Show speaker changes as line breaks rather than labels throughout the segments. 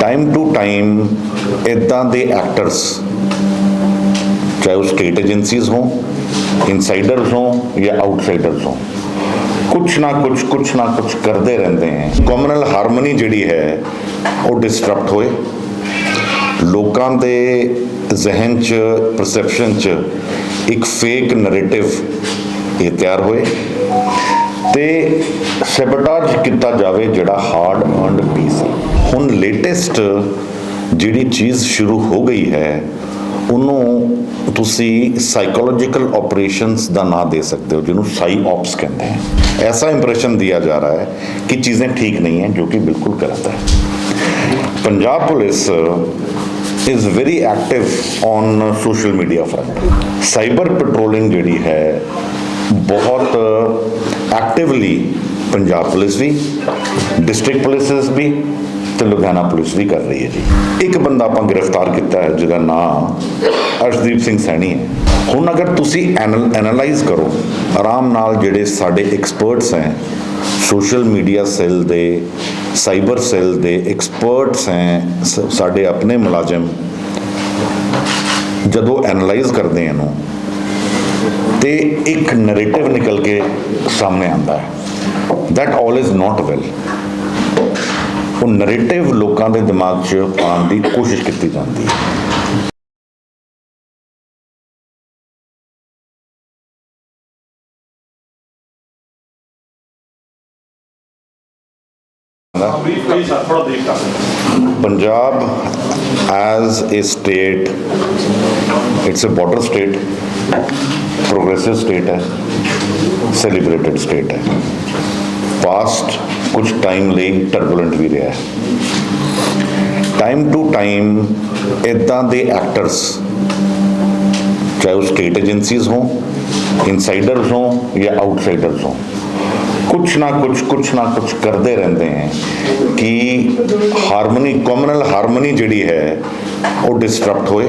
Time to time ਇਦਾਂ ਦੇ actors ਚਾਹੇ ਉਹ ਸਟੇਟ ਏਜੰਸੀਜ਼ ਹੋਣ ਇਨਸਾਈਡਰਸ ਹੋਣ ਜਾਂ ਆਊਟਸਾਈਡਰਸ ਹੋਣ, ਕੁਛ ਨਾ ਕੁਛ ਕੁਛ ਨਾ ਕੁਛ ਕਰਦੇ ਰਹਿੰਦੇ ਹੈ ਕਮਿਊਨਲ ਹਾਰਮਨੀ ਜਿਹੜੀ ਹੈ, ਉਹ ਡਿਸਟਰਪਟ ਹੋਏ। ਲੋਕਾਂ ਦੇ ਜ਼ਿਹਨ 'ਚ ਪਰਸੈਪਸ਼ਨ 'ਚ ਇੱਕ ਫੇਕ ਨੈਰੇਟਿਵ ਇਹ ਤਿਆਰ ਹੋਏ। ਤੇ ਸੈਬਟਾਜ ਕੀਤਾ ਜਾਵੇ ਜਿਹੜਾ ਹਾਰਡ ਅਰਨਡ ਪੀਸ ਹੁਣ ਲੇਟੈਸਟ ਜਿਹੜੀ ਚੀਜ਼ ਸ਼ੁਰੂ ਹੋ ਗਈ ਹੈ, ਉਹਨੂੰ ਤੁਸੀਂ ਸਾਈਕੋਲੋਜੀਕਲ ਆਪਰੇਸ਼ਨਸ ਦਾ ਨਾਮ ਦੇ ਸਕਦੇ ਹੋ, ਜਿਹਨੂੰ ਸਾਈ ਆਪਸ ਕਹਿੰਦੇ ਹਨ ਐਸਾ ਇੰਪ੍ਰੈਸ਼ਨ ਦਿਆ ਜਾ ਰਿਹਾ ਹੈ ਕਿ ਚੀਜ਼ਾਂ ਠੀਕ ਨਹੀਂ ਹੈ, ਜੋ ਕਿ ਬਿਲਕੁਲ ਗਲਤ ਹੈ। Punjab police is very active on social media front cyber patrolling ਜਿਹੜੀ ਹੈ, ਬਹੁਤ ਐਕਟਿਵਲੀ ਪੰਜਾਬ ਪੁਲਿਸ ਵੀ ਡਿਸਟ੍ਰਿਕਟ ਪੁਲਿਸਸ ਵੀ ਤੇ ਲੁਧਿਆਣਾ ਪੁਲਿਸ ਵੀ ਕਰ ਰਹੀ ਹੈ ਜੀ। ਇੱਕ ਬੰਦਾ ਆਪਾਂ ਗ੍ਰਿਫਤਾਰ ਕੀਤਾ ਹੈ, ਜਿਹਦਾ ਨਾਮ ਅਰਸ਼ਦੀਪ ਸਿੰਘ ਸੈਣੀ ਹੈ। ਹੁਣ ਅਗਰ ਤੁਸੀਂ ਐਨਾਲਾਈਜ਼ ਕਰੋ, ਆਰਾਮ ਨਾਲ ਜਿਹੜੇ ਸਾਡੇ ਐਕਸਪਰਟਸ ਹੈ ਸੋਸ਼ਲ ਮੀਡੀਆ ਸੈੱਲ ਦੇ ਸਾਈਬਰ ਸੈੱਲ ਦੇ ਐਕਸਪਰਟਸ ਹੈ, ਸ- ਸਾਡੇ ਆਪਣੇ ਮੁਲਾਜ਼ਮ, ਜਦੋਂ ਐਨਾਲਾਈਜ਼ ਕਰਦੇ ਹਨ ਇਹਨੂੰ ਤੇ ਇੱਕ ਨੈਰੇਟਿਵ ਨਿਕਲ ਕੇ ਸਾਹਮਣੇ ਆਉਂਦਾ ਹੈ। That all is not well. ਉਹ ਨੈਰੇਟਿਵ ਲੋਕਾਂ ਦੇ ਦਿਮਾਗ 'ਚ ਪਾਉਣ ਦੀ ਕੋਸ਼ਿਸ਼ ਕੀਤੀ ਜਾਂਦੀ ਹੈ।
Brief
Punjab as a state, it's a border state. Progressive state ਹੈ celebrated ਸਟੇਟ ਹੈ past ਕੁਝ ਟਾਈਮ ਲਈ ਟਰਬੂਲੈਂਟ ਵੀ ਰਿਹਾ ਹੈ। ਟਾਈਮ ਟੂ ਟਾਈਮ ਇਦਾਂ ਦੇ ਐਕਟਰਸ ਚਾਹੇ ਉਹ ਸਟੇਟ ਏਜੰਸੀਜ਼ ਹੋਣ ਇਨਸਾਈਡਰਸ ਹੋਣ ਜਾਂ ਆਊਟਸਾਈਡਰਸ ਹੋਣ, ਕੁਛ ਨਾ ਕੁਛ ਕੁਛ ਨਾ ਕੁਛ ਕਰਦੇ ਰਹਿੰਦੇ ਹੈ ਕਿ ਹਾਰਮਨੀ ਕਮਿਊਨਲ ਹਾਰਮਨੀ ਜਿਹੜੀ ਹੈ, ਉਹ ਡਿਸਟਰਪਟ ਹੋਏ।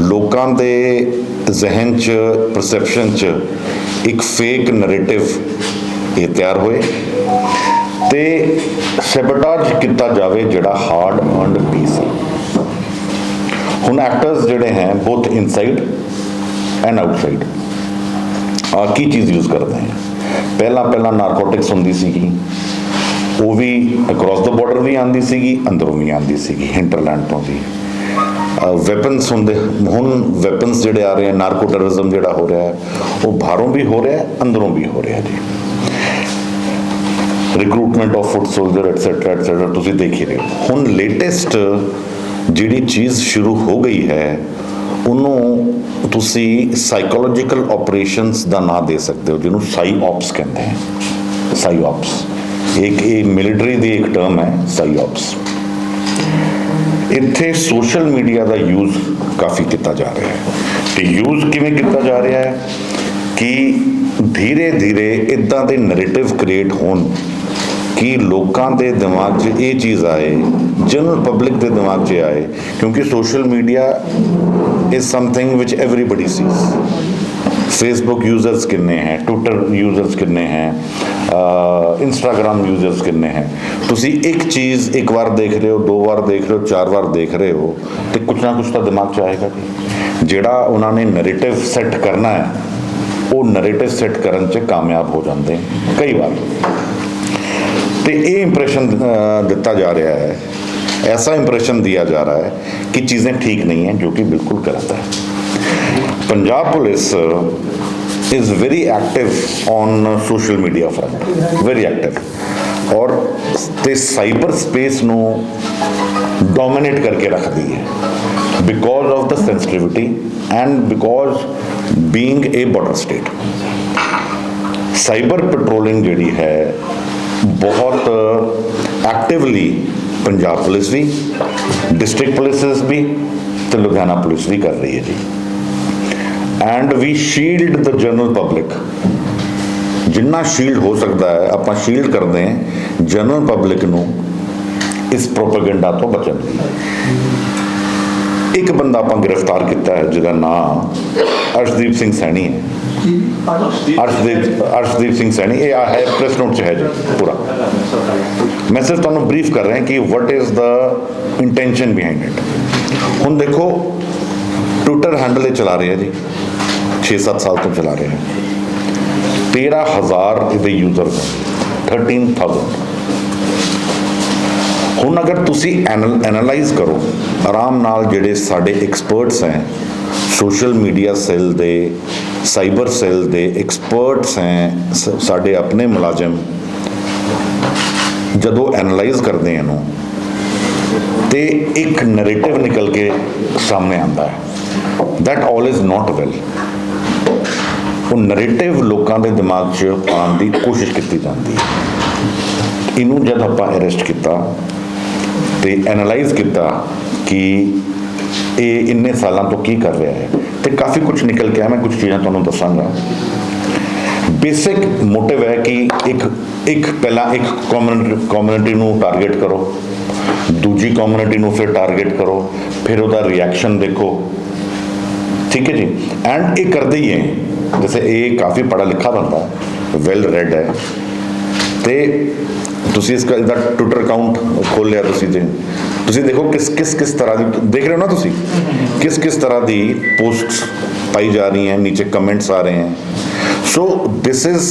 ਲੋਕਾਂ ਦੇ ਜ਼ਿਹਨ 'ਚ ਪਰਸੈਪਸ਼ਨ 'ਚ ਇੱਕ ਫੇਕ ਨੈਰੇਟਿਵ ਇਹ ਤਿਆਰ ਹੋਏ ਤੇ ਸੈਬੋਟੇਜ ਕੀਤਾ ਜਾਵੇ ਜਿਹੜਾ ਹਾਰਡ ਅਰਨਡ ਪੀਸ ਹੁਣ ਐਕਟਰਸ ਜਿਹੜੇ ਹੈ ਬੋਥ ਇਨਸਾਈਡ ਐਂਡ ਆਊਟਸਾਈਡ ਆ ਕੀ ਚੀਜ਼ ਯੂਜ਼ ਕਰਦੇ ਹੈ? ਪਹਿਲਾਂ ਪਹਿਲਾਂ ਨਾਰਕੋਟਿਕਸ ਹੁੰਦੀ ਸੀਗੀ, ਉਹ ਵੀ ਅਕ੍ਰੋਸ ਦਾ ਬਾਰਡਰ ਵੀ ਆਂਦੀ ਸੀਗੀ, ਅੰਦਰੋਂ ਵੀ ਆਂਦੀ ਸੀਗੀ ਹਿੰਟਰਲੈਂਡ ਤੋਂ ਵੀ। ਵੈਪਨਸ ਹੁੰਦੇ। ਹੁਣ ਵੈਪਨਸ ਜਿਹੜੇ ਆ ਰਹੇ ਆ ਨਾਰਕੋ ਟੈਰਰਿਜ਼ਮ ਜਿਹੜਾ ਹੋ ਰਿਹਾ ਹੈ, ਉਹ ਬਾਹਰੋਂ ਵੀ ਹੋ ਰਿਹਾ ਹੈ, ਅੰਦਰੋਂ ਵੀ ਹੋ ਰਿਹਾ ਜੀ। Recruitment of foot soldier et cetera et cetera ਤੁਸੀਂ ਦੇਖ ਹੀ ਰਹੇ ਹੋ। ਹੁਣ ਲੇਟੈਸਟ ਜਿਹੜੀ ਚੀਜ਼ ਸ਼ੁਰੂ ਹੋ ਗਈ ਹੈ, ਉਹਨੂੰ ਤੁਸੀਂ ਸਾਈਕੋਲੋਜੀਕਲ ਆਪਰੇਸ਼ਨਸ ਦਾ ਨਾਂ ਦੇ ਸਕਦੇ ਹੋ, ਜਿਹਨੂੰ ਸਾਈ ਆਪਸ ਕਹਿੰਦੇ ਹੈ ਸਾਈ ਆਪਸ ਇੱਕ ਇਹ ਮਿਲਟਰੀ ਦੀ ਇੱਕ ਟਰਮ ਹੈ ਸਾਈ ਆਪਸ ਇੱਥੇ ਸੋਸ਼ਲ ਮੀਡੀਆ ਦਾ ਯੂਜ਼ ਕਾਫੀ ਕੀਤਾ ਜਾ ਰਿਹਾ ਹੈ। ਤੇ ਯੂਜ਼ ਕਿਵੇਂ ਕੀਤਾ ਜਾ ਰਿਹਾ ਹੈ ਕਿ ਧੀਰੇ ਧੀਰੇ ਇਦਾਂ ਦੇ ਨੈਰੇਟਿਵ ਕ੍ਰੀਏਟ ਹੋਣ ਕਿ ਲੋਕਾਂ ਦੇ ਦਿਮਾਗ 'ਚ ਇਹ ਚੀਜ਼ ਆਏ ਜਨਰਲ ਪਬਲਿਕ ਦੇ ਦਿਮਾਗ 'ਚ ਆਏ, ਕਿਉਂਕਿ social media is something which everybody sees Facebook users किन्ने हैं ट्विटर यूज़र्स किन्ने हैं इंस्टाग्राम यूज़र्स ਕਿੰਨੇ ਹੈ। ਤੁਸੀਂ ਇੱਕ ਚੀਜ਼ ਇੱਕ ਵਾਰ ਦੇਖ ਰਹੇ ਹੋ, ਦੋ ਵਾਰ ਦੇਖ ਰਹੇ ਹੋ, ਚਾਰ ਵਾਰ ਦੇਖ ਰਹੇ ਹੋ ਤੇ ਕੁਝ ਨਾ ਕੁਝ ਤਾਂ ਦਿਮਾਗ 'ਚ ਆਏਗਾ ਜਿਹੜਾ ਉਹਨਾਂ ਨੇ ਨੈਰੇਟਿਵ ਸੈੱਟ ਕਰਨਾ ਹੈ, ਉਹ ਨੈਰੇਟਿਵ ਸੈੱਟ ਕਰਨ 'ਚ ਕਾਮਯਾਬ ਹੋ ਜਾਂਦੇ ਕਈ ਵਾਰ। ਤੇ ਇਹ ਇੰਪ੍ਰੈਸ਼ਨ ਦਿੱਤਾ ਜਾ ਰਿਹਾ ਹੈ, ਐਸਾ ਇੰਪ੍ਰੈਸ਼ਨ ਦਿਆ ਜਾ ਰਿਹਾ ਹੈ ਕਿ ਚੀਜ਼ें ਠੀਕ ਨਹੀਂ ਹੈ, ਜੋ ਕਿ ਬਿਲਕੁਲ ਗਲਤ ਹੈ। Punjab police is very active on social media front. Very active. ਔਰ ਤੇ ਸਾਈਬਰ ਸਪੇਸ ਨੂੰ ਡੋਮਿਨੇਟ ਕਰਕੇ ਰੱਖਦੀ ਹੈ because of the sensitivity and because being a border state cyber patrolling ਜਿਹੜੀ ਹੈ ਬਹੁਤ ਐਕਟਿਵਲੀ ਪੰਜਾਬ ਪੁਲਿਸ ਵੀ ਡਿਸਟ੍ਰਿਕਟ ਪੁਲਿਸਸ ਵੀ ਤੇ ਲੁਧਿਆਣਾ ਪੁਲਿਸ ਵੀ ਕਰ ਰਹੀ ਹੈ ਜੀ and we shield the general public ਜਿੰਨਾ ਸ਼ੀਲਡ ਹੋ ਸਕਦਾ ਹੈ ਆਪਾਂ ਸ਼ੀਲਡ ਕਰਦੇ ਹਾਂ ਜਨਰਲ ਪਬਲਿਕ ਨੂੰ ਇਸ ਪ੍ਰੋਪਗੈਂਡਾ ਤੋਂ ਬਚਣ ਲਈ ਇੱਕ ਬੰਦਾ ਆਪਾਂ ਗ੍ਰਿਫਤਾਰ ਕੀਤਾ ਹੈ ਜਿਹਦਾ ਨਾਮ ਅਰਸ਼ਦੀਪ ਸਿੰਘ ਸੈਣੀ ਹੈ ਅਰਸ਼ਦੀਪ ਅਰਸ਼ਦੀਪ ਸਿੰਘ ਸੈਣੀ ਇਹ ਆ ਹੈ ਪ੍ਰੈਸ ਨੋਟ ਚ ਹੈ ਜੀ ਪੂਰਾ ਮੈਂ ਸਿਰਫ ਤੁਹਾਨੂੰ ਬਰੀਫ ਕਰ ਰਿਹਾ ਕਿ what is the intention behind it ਹੁਣ ਦੇਖੋ ਟਵਿੱਟਰ ਹੈਂਡਲ ਇਹ ਚਲਾ ਰਹੇ ਆ ਜੀ 6-7 ਸਾਲ ਤੋਂ ਚਲਾ ਰਹੇ ਆ 13000 ਇਹਦੇ ਯੂਜ਼ਰ ਨੇ 13000 ਹੁਣ ਅਗਰ ਤੁਸੀਂ ਐਨਾਲਾਈਜ਼ ਕਰੋ, ਆਰਾਮ ਨਾਲ ਜਿਹੜੇ ਸਾਡੇ ਐਕਸਪਰਟਸ ਹੈ ਸੋਸ਼ਲ ਮੀਡੀਆ ਸੈੱਲ ਦੇ ਸਾਈਬਰ ਸੈੱਲ ਦੇ ਐਕਸਪਰਟਸ ਹੈ ਸਾਡੇ ਆਪਣੇ ਮੁਲਾਜ਼ਮ, ਜਦੋਂ ਐਨਾਲਾਈਜ਼ ਕਰਦੇ ਇਹਨੂੰ, ਤੇ ਇੱਕ ਨੈਰੇਟਿਵ ਨਿਕਲ ਕੇ ਸਾਹਮਣੇ ਆਉਂਦਾ ਹੈ। That all is not well ਉਹ ਨੈਰੇਟਿਵ ਲੋਕਾਂ ਦੇ ਦਿਮਾਗ 'ਚ ਪਾਉਣ ਦੀ ਕੋਸ਼ਿਸ਼ ਕੀਤੀ ਜਾਂਦੀ ਹੈ। ਇਹਨੂੰ ਜਦ ਆਪਾਂ ਅਰੈਸਟ ਕੀਤਾ ਤੇ ਐਨਾਲਾਈਜ਼ ਕੀਤਾ ਕਿ ਇਹ ਇੰਨੇ ਸਾਲਾਂ ਤੋਂ ਕੀ ਕਰ ਰਿਹਾ ਹੈ ਤੇ ਕਾਫੀ ਕੁਝ ਨਿਕਲ ਕੇ ਆ ਮੈਂ ਕੁਝ ਚੀਜ਼ਾਂ ਤੁਹਾਨੂੰ ਦੱਸਾਂਗਾ। ਬੇਸਿਕ ਮੋਟਿਵ ਹੈ ਕਿ ਇੱਕ ਇੱਕ ਪਹਿਲਾਂ ਇੱਕ ਕਮਿਊਨਿਟੀ ਕਮਿਊਨਿਟੀ ਨੂੰ ਟਾਰਗੇਟ ਕਰੋ, ਦੂਜੀ ਕਮਿਊਨਿਟੀ ਨੂੰ ਫਿਰ ਟਾਰਗੇਟ ਕਰੋ, ਫਿਰ ਉਹਦਾ ਰਿਐਕਸ਼ਨ ਦੇਖੋ। ਠੀਕ ਹੈ ਜੀ? ਐਂਡ ਇਹ ਕਰਦੇ ਹੀ ਹੈ। ਜੈਸੇ ਇਹ ਕਾਫੀ ਪੜਾ ਲਿਖਾ ਬੰਦਾ ਵੈਲ ਰੈਡ ਹੈ। ਤੇ ਤੁਸੀਂ ਇਸ ਦਾ ਟਵਿੱਟਰ ਅਕਾਊਂਟ ਖੋਲ ਲਿਆ ਤੁਸੀਂ ਤੇ ਤੁਸੀਂ ਦੇਖੋ ਕਿਸ ਕਿਸ ਕਿਸ ਤਰ੍ਹਾਂ ਦੀ, ਦੇਖ ਰਹੇ ਹੋ ਨਾ ਤੁਸੀਂ? ਕਿਸ ਕਿਸ ਤਰ੍ਹਾਂ ਦੀ ਪੋਸਟਸ ਪਾਈ ਜਾ ਰਹੀ ਹੈ, ਨੀਚੇ ਕਮੈਂਟਸ ਆ ਰਹੇ ਹਨ so this is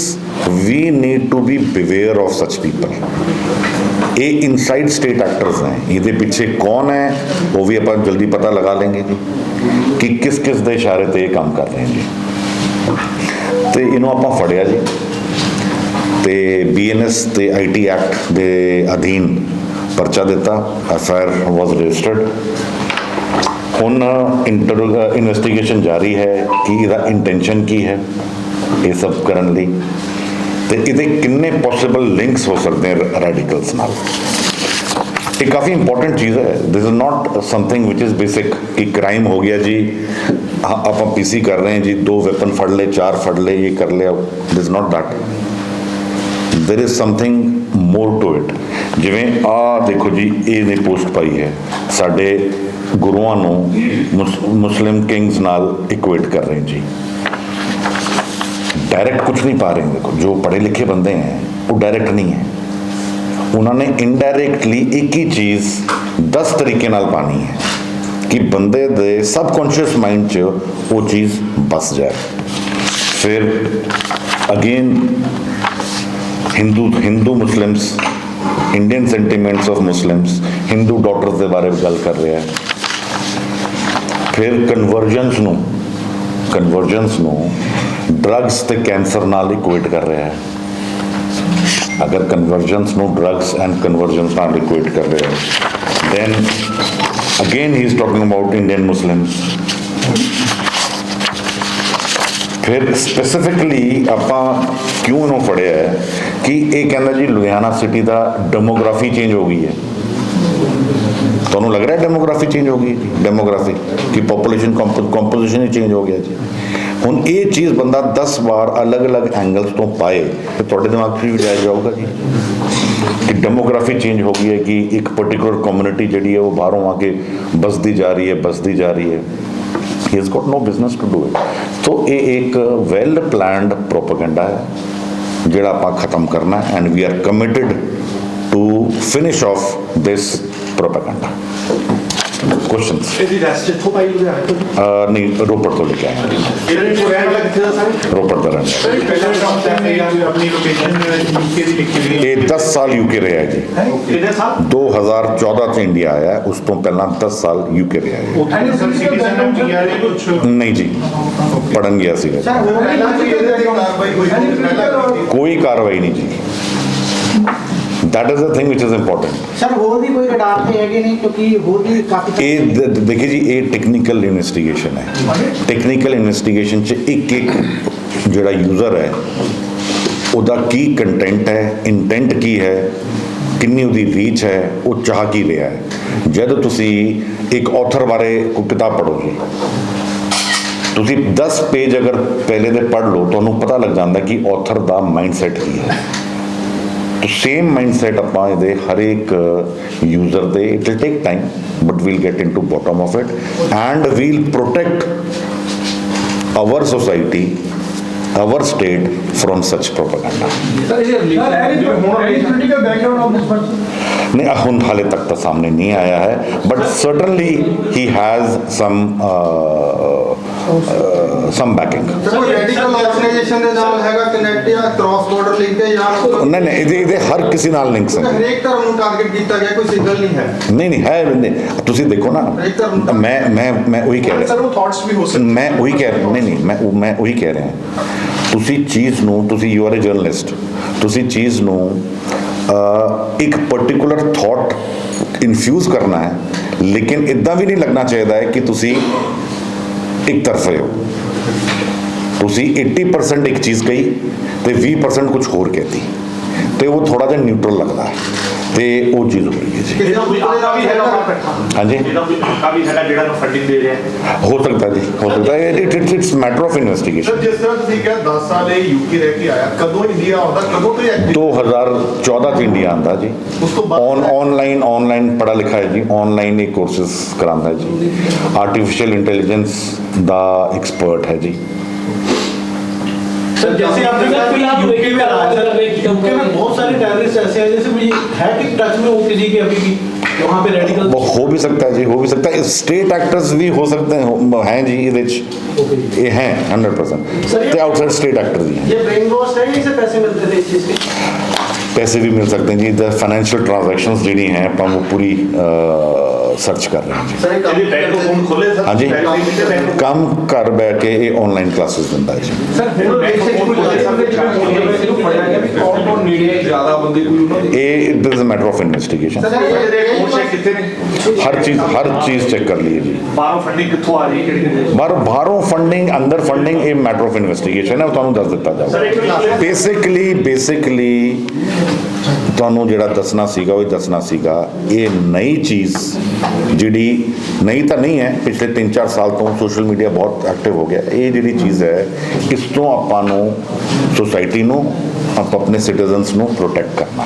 we need to be beware of such people ਇਹ ਇਨਸਾਈਡ ਸਟੇਟ ਐਕਟਰਸ ਹੈ ਇਹਦੇ ਪਿੱਛੇ ਕੌਣ ਹੈ, ਉਹ ਵੀ ਆਪਾਂ ਜਲਦੀ ਪਤਾ ਲਗਾ ਲੈਂਗੇ ਜੀ। ਕਿ ਕਿਸ ਕਿਸ ਦੇ ਇਸ਼ਾਰੇ ਤੇ ਇਹ ਕੰਮ ਕਰ ਰਹੇ ਹਨ ਜੀ। ਤੇ ਇਹਨੂੰ ਆਪਾਂ ਫੜਿਆ ਜੀ। ਤੇ ਬੀਐਨਐਸ ਤੇ ਆਈਟੀ ਐਕਟ ਦੇ ਅਧੀਨ ਪਰਚਾ ਦਿੱਤਾ। ਐਫਆਈਆਰ ਵਾਸ ਰਜਿਸਟਰਡ ਹੁਣ ਇਨਵੈਸਟੀਗੇਸ਼ਨ ਜਾਰੀ ਹੈ ਕਿ ਇਹਦਾ ਇੰਟੈਂਸ਼ਨ ਕੀ ਹੈ ਇਹ ਸਭ ਕਰਨ ਲਈ। ਤੇ ਇਹਦੇ ਕਿੰਨੇ ਪੋਸੀਬਲ ਲਿੰਕਸ ਹੋ ਸਕਦੇ ਹਨ ਰੈਡੀਕਲਸ ਨਾਲ? ਇਹ ਕਾਫੀ ਇੰਪੋਰਟੈਂਟ ਚੀਜ਼ ਹੈ this is not something which is basic ਕਿ ਕ੍ਰਾਈਮ ਹੋ ਗਿਆ ਜੀ ਹਾਂ, ਆਪਾਂ ਪੀਸੀ ਕਰ ਰਹੇ ਹਾਂ ਜੀ ਦੋ ਵੈਪਨ ਫੜ ਲਏ ਚਾਰ ਫੜ ਲਏ ਇਹ ਕਰ ਲਿਆ this is not that there is something more to it ਜਿਵੇਂ ਆ ਦੇਖੋ ਜੀ ਇਹ ਨੇ ਪੋਸਟ ਪਾਈ ਹੈ ਸਾਡੇ ਗੁਰੂਆਂ ਨੂੰ ਮੁਸ- ਮੁਸਲਿਮ ਕਿੰਗਸ ਨਾਲ ਇਕੁਏਟ ਕਰ ਰਹੇ ਜੀ डायरेक्ट कुछ नहीं पा रहे हैं देखो जो पढ़े लिखे बंदे हैं वो डायरेक्ट नहीं है ਉਹਨਾਂ ਨੇ ਇਨਡਾਇਰੈਕਟਲੀ ਇੱਕ ਹੀ ਚੀਜ਼ 10 ਤਰੀਕੇ ਨਾਲ ਪਾਣੀ ਹੈ ਕਿ ਬੰਦੇ ਦੇ ਸਬਕੌਂਸ਼ੀਅਸ ਮਾਈਂਡ 'ਚ ਉਹ ਚੀਜ਼ ਬਸ ਜਾਏ। ਫਿਰ again Hindu Hindu Muslims Indian sentiments of Muslims Hindu daughters ਦੇ ਬਾਰੇ ਗੱਲ ਕਰ ਰਿਹਾ ਹੈ। ਫਿਰ ਕਨਵਰਜਨਸ ਨੂੰ ਕਨਵਰਜਨਸ ਨੂੰ ਡਰੱਗਸ ਤੇ ਕੈਂਸਰ ਨਾਲ ਇਕੁਏਟ ਕਰ ਰਿਹਾ ਹੈ। ਅਗਰ ਕਨਵਰਜੈਂਸ ਨੂੰ ਡਰੱਗਸ ਐਂਡ ਕਨਵਰਜੈਂਸ ਨਾਲ ਇਕੁਏਟ ਕਰ ਰਿਹਾ ਹੈ, then again he is talking about indian muslims. ਫਿਰ ਸਪੈਸੀਫਿਕਲੀ ਆਪਾਂ ਕਿਉਂ ਇਹਨੂੰ ਫੜਿਆ ਹੈ ਕਿ ਇਹ ਕਹਿੰਦਾ ਜੀ ਲੁਧਿਆਣਾ ਸਿਟੀ ਦਾ ਡੈਮੋਗ੍ਰਾਫੀ ਚੇਂਜ ਹੋ ਗਈ ਹੈ। ਤੁਹਾਨੂੰ ਲੱਗ ਰਿਹਾ ਡੈਮੋਗ੍ਰਾਫੀ ਚੇਂਜ ਹੋ ਗਈ ਡੈਮੋਗ੍ਰਾਫੀ ਕਿ ਪੋਪੂਲੇਸ਼ਨ ਕੰਪੋਜੀਸ਼ਨ ਹੀ ਚੇਂਜ ਹੋ ਗਿਆ ਜੀ। ਹੁਣ ਇਹ ਚੀਜ਼ ਬੰਦਾ 10 ਵਾਰ ਅਲੱਗ-ਅਲੱਗ ਐਂਗਲਸ ਤੋਂ ਪਾਏ, ਤੇ ਤੁਹਾਡੇ ਦਿਮਾਗ 'ਚ ਵੀ ਜਾਇ ਜਾਊਗਾ ਜੀ। ਕਿ ਡੈਮੋਗ੍ਰਾਫੀ ਚੇਂਜ ਹੋ ਗਈ ਹੈ ਕਿ ਇੱਕ ਪਾਰਟਿਕੂਲਰ ਕਮਿਊਨਿਟੀ ਜਿਹੜੀ ਹੈ ਉਹ ਬਾਹਰੋਂ ਆ ਕੇ ਬਸਦੀ ਜਾ ਰਹੀ ਹੈ ਬਸਦੀ ਜਾ ਰਹੀ ਹੈ। He has got no business to do it so ਇਹ ਇੱਕ ਵੈਲ ਪਲਾਨਡ ਪ੍ਰੋਪਗੈਂਡਾ ਹੈ, ਜਿਹੜਾ ਆਪਾਂ ਖਤਮ ਕਰਨਾ and we are committed to finish of this propaganda questions
ਇਹਦੀ ਰੈਸਟ ਇੱਥੋਂ ਪਾਈ ਲੁਧਿਆਣੇ ਤੋਂ
ਨਹੀਂ ਰੋਪੜ ਤੋਂ ਲੈ ਕੇ ਆਏ ਹਾਂ ਜੀ।
ਇਹਦੇ ਵਿੱਚ ਰਹਿਣ ਵਾਲਾ ਕਿੱਥੇ ਦਾ ਸਰ
ਰੋਪੜ ਦਾ ਰਹਿਣ ਵਾਲਾ।
ਪਹਿਲਾਂ ਸ਼ੌਪ ਤੇ ਆਪਣੀ ਲੋਕੇਸ਼ਨ ਯੂਕੇ ਦੀ ਲਿਖੀ ਹੋਈ
ਇਹ 10 ਸਾਲ ਯੂਕੇ ਰਿਹਾ ਜੀ
ਹੈ ਇਹਦੇ ਸਾਥ
2014 ਚ ਇੰਡੀਆ ਆਇਆ ਉਸ ਤੋਂ ਪਹਿਲਾਂ 10 ਸਾਲ ਯੂਕੇ ਰਿਹਾ ਹੈ
ਉੱਥੇ ਸਰ ਸਿਟੀਜ਼ਨ ਨੂੰ ਕੀ ਆ ਰਹੇ ਕੁਝ
ਨਹੀਂ ਜੀ ਪੜਨ ਗਿਆ ਸੀਗਾ ਜੀ।
ਪਹਿਲਾਂ ਸੀ ਇਹਦੇ ਤੇ ਕਾਰਵਾਈ ਹੋਈ ਪਹਿਲਾਂ
ਕੋਈ ਕਾਰਵਾਈ ਨਹੀਂ ਜੀ that is the thing which is important.
Sir ਹੋਰ ਵੀ ਕੋਈ ਰਡਾਰ ਤੇ ਹੈਗੇ ਨੇ? ਕਿਉਂਕਿ ਹੋਰ ਵੀ ਕਾਫੀ
ਇਹ ਦ- ਦ- ਦੇਖਿਏ ਜੀ ਇਹ ਟੈਕਨੀਕਲ ਇਨਵੈਸਟੀਗੇਸ਼ਨ ਹੈ। ਟੈਕਨੀਕਲ ਇਨਵੈਸਟੀਗੇਸ਼ਨ ਚ ਇੱਕ ਇੱਕ ਜਿਹੜਾ ਯੂਜ਼ਰ ਹੈ ਉਹਦਾ ਕੀ ਕੰਟੈਂਟ ਹੈ ਇੰਟੈਂਟ ਕੀ ਹੈ ਕਿੰਨੀ ਉਹਦੀ ਰੀਚ ਹੈ ਉਹ ਚਾਹ ਕੀ ਰਿਹਾ ਹੈ। ਜਦ ਤੁਸੀਂ ਇੱਕ ਆਥਰ ਬਾਰੇ ਕੋਈ ਕਿਤਾਬ ਪੜ੍ਹੋ ਜੀ ਤੁਸੀਂ 10 ਪੇਜ ਅਗਰ ਪਹਿਲੇ ਦੇ ਪੜ੍ਹ ਲਓ ਤੁਹਾਨੂੰ ਪਤਾ ਲੱਗ ਜਾਂਦਾ ਕਿ ਆਥਰ ਦਾ ਮਾਈਂਡਸੈਟ ਕੀ ਹੈ। सेम माइंड सैट अपना हरेक user they it will take time but we'll get into bottom of it and we'll protect our society our state from such propaganda नहीं हूँ हाले तक तो सामने नहीं आया है but suddenly he has some some
backing ਕੋਈ ਰੈਡੀਕਲ ਆਰਗੇਨਾਈਜੇਸ਼ਨ ਦੇ ਨਾਲ ਹੈਗਾ ਕਨੈਕਟ ਜਾਂ ਕ੍ਰਾਸ ਬਾਰਡਰ ਲਿੰਕ ਹੈ ਜਾਂ
ਨਹੀਂ ਨਹੀਂ ਇਹਦੇ ਇਹਦੇ ਹਰ ਕਿਸੇ ਨਾਲ ਲਿੰਕਸ ਹੈ
ਹਰੇਕ ਧਰਮ ਨੂੰ ਟਾਰਗੇਟ ਕੀਤਾ ਗਿਆ ਕੋਈ ਸਿੰਗਲ ਨਹੀਂ ਹੈ।
ਨਹੀਂ ਨਹੀਂ ਹੈ ਨਹੀਂ ਤੁਸੀਂ ਦੇਖੋ ਨਾ ਮੈਂ ਮੈਂ ਮੈਂ ਉਹੀ ਕਹਿ ਰਿਹਾ।
ਸਰ ਉਹ ਥਾਟਸ ਵੀ ਹੋ ਸਕਦੇ।
ਮੈਂ ਉਹੀ ਕਹਿ ਰਿਹਾ ਨਹੀਂ ਨਹੀਂ ਮੈਂ ਮੈਂ ਉਹੀ ਕਹਿ ਰਿਹਾ। ਤੁਸੀਂ ਚੀਜ਼ ਨੂੰ ਤੁਸੀਂ ਯੂ ਆਰ ਅ ਜਰਨਲਿਸਟ ਤੁਸੀਂ ਚੀਜ਼ ਨੂੰ ਇੱਕ ਪਾਰਟਿਕੂਲਰ ਥਾਟ ਇਨਫਿਊਜ਼ ਕਰਨਾ ਹੈ ਲੇਕਿਨ ਇਦਾਂ ਵੀ ਨਹੀਂ ਲੱਗਣਾ ਚਾਹੀਦਾ ਹੈ ਕਿ ਤੁਸੀਂ ਇੱਕ ਤਰਫੇ ਹੋ। ਤੁਸੀਂ 80% ਇੱਕ ਚੀਜ਼ ਕਹੀ ਤੇ 20% ਕੁਝ ਹੋਰ ਕਹਿਤੀ। ਤੇ ਉਹ ਥੋੜਾ ਜਿਹਾ ਨਿਊਟਰਲ ਲੱਗਦਾ। ਹੈ ਤੇ ਉਹ ਚੀਜ਼ ਹੋ ਰਹੀ ਹੈ ਜੀ ਹਾਂਜੀ।
ਇਹਦਾ ਕੋਈ ਆਪਕਾ ਵੀ ਹੈਗਾ ਜਿਹੜਾ ਨੂੰ ਫੰਡਿੰਗ ਦੇ ਰਿਹਾ। ਹੈ
ਸਕਦਾ ਜੀ ਹੋ ਸਕਦਾ। ਹੈ it it's matter of investigation
sir ਜਿਸ ਤਰ੍ਹਾਂ ਤੁਸੀਂ ਕਿਹਾ 10 ਸਾਲ ਇਹ ਯੂਕੇ ਰਹਿ ਕੇ ਆਇਆ। ਕਦੋਂ ਇੰਡੀਆ ਆਉਂਦਾ ਕਦੋਂ ਤੋਂ ਐਕਟਿਵ
2014 ਚ ਇੰਡੀਆ ਆਂਦਾ ਜੀ।
ਉਸ ਤੋਂ ਬਾਅਦ-
ਆਨਲਾਈਨ ਆਨਲਾਈਨ ਪੜਾ ਲਿਖਾ ਹੈ ਜੀ। ਆਨਲਾਈਨ ਹੀ ਕੋਰਸਸ ਕਰਾਉਂਦਾ ਜੀ। ਆਰਟੀਫੀਸ਼ੀਅਲ ਇੰਟੈਲੀਜੈਂਸ ਦਾ ਐਕਸਪਰਟ ਹੈ ਜੀ।
यूके में बहुत सारे टेररिस्ट ऐसे हैं जैसे मुझे है कि टच में किसी के अभी भी वहाँ पे रेडिकल
हो भी सकता है जी हो भी सकता है। स्टेट एक्टर्स भी हो सकते हैं हैं जी रिच ये हैं
hundred
percent outside state actor भी हैं
पैसे
भी मिल सकते हैं जी। फाइनेंशियल ट्रांजेक्शन जी हैं अपना वो पूरी आ, ਸਰਚ ਕਰ ਰਹੇ ਹਾਂ ਜੀ।
ਸਰ ਇਹ
ਬੈਂਕ ਅਕਾਊਂਟ ਖੋਲੇ ਸਰ?
ਹਾਂਜੀ। ਕੰਮ ਘਰ ਬੈਠ ਕੇ ਇਹ ਆਨਲਾਈਨ ਕਲਾਸਿਸ ਦਿੰਦਾ ਹੈ ਜੀ।
ਸਰ ਹੁਣ ਬੈਂਕ ਅਕਾਊਂਟ ਖੋਲੇ ਸਰ।
ਇਹਨੂੰ ਫੜਿਆ ਗਿਆ ਵੀ ਕੌਣ ਕੌਣ ਨੇੜੇ ਜ਼ਿਆਦਾ ਬੰਦੇ ਕੋਈ ਉਹਨਾਂ ਦੇ?
ਇਹ it is a matter of investigation
sir
ਇਹਦੇ ਅਕਾਊਂਟ ਚੈੱਕ ਕਿੱਥੇ ਨੇ?
ਹਰ ਚੀਜ਼ ਹਰ ਚੀਜ਼ ਚੈੱਕ ਕਰ ਲਈ ਜੀ।
ਬਾਹਰੋਂ ਫੰਡਿੰਗ ਕਿੱਥੋਂ ਆ ਰਹੀ ਹੈ ਕਿਹੜੀ ਕਿਹੜੀ
ਬਾਹਰੋਂ ਬਾਹਰੋਂ ਫੰਡਿੰਗ ਅੰਦਰ ਫੰਡਿੰਗ ਇਹ ਮੈਟਰ ਆਫ ਇਨਵੈਸਟੀਗੇਸ਼ਨ ਹੈ ਉਹ ਤੁਹਾਨੂੰ ਦੱਸ ਦਿੱਤਾ ਜਾਊਗਾ। ਬੇਸਿਕਲੀ ਬੇਸਿਕਲੀ ਤੁਹਾਨੂੰ ਜਿਹੜਾ ਦੱਸਣਾ ਸੀਗਾ, ਉਹ ਹੀ ਦੱਸਣਾ ਸੀਗਾ, ਇਹ ਨਈ ਚੀਜ਼ ਜਿਹੜੀ ਨਹੀਂ ਤਾਂ ਨਹੀਂ ਹੈ, ਪਿਛਲੇ 3-4 ਸਾਲ ਤੋਂ ਸੋਸ਼ਲ ਮੀਡੀਆ ਬਹੁਤ ਐਕਟਿਵ ਹੋ ਗਿਆ। ਇਹ ਜਿਹੜੀ ਚੀਜ਼ ਹੈ, ਇਸ ਤੋਂ ਆਪਾਂ ਨੂੰ ਸੋਸਾਇਟੀ ਨੂੰ, ਆਪਾਂ ਆਪਣੇ ਸਿਟੀਜ਼ਨਸ ਨੂੰ ਪ੍ਰੋਟੈਕਟ ਕਰਨਾ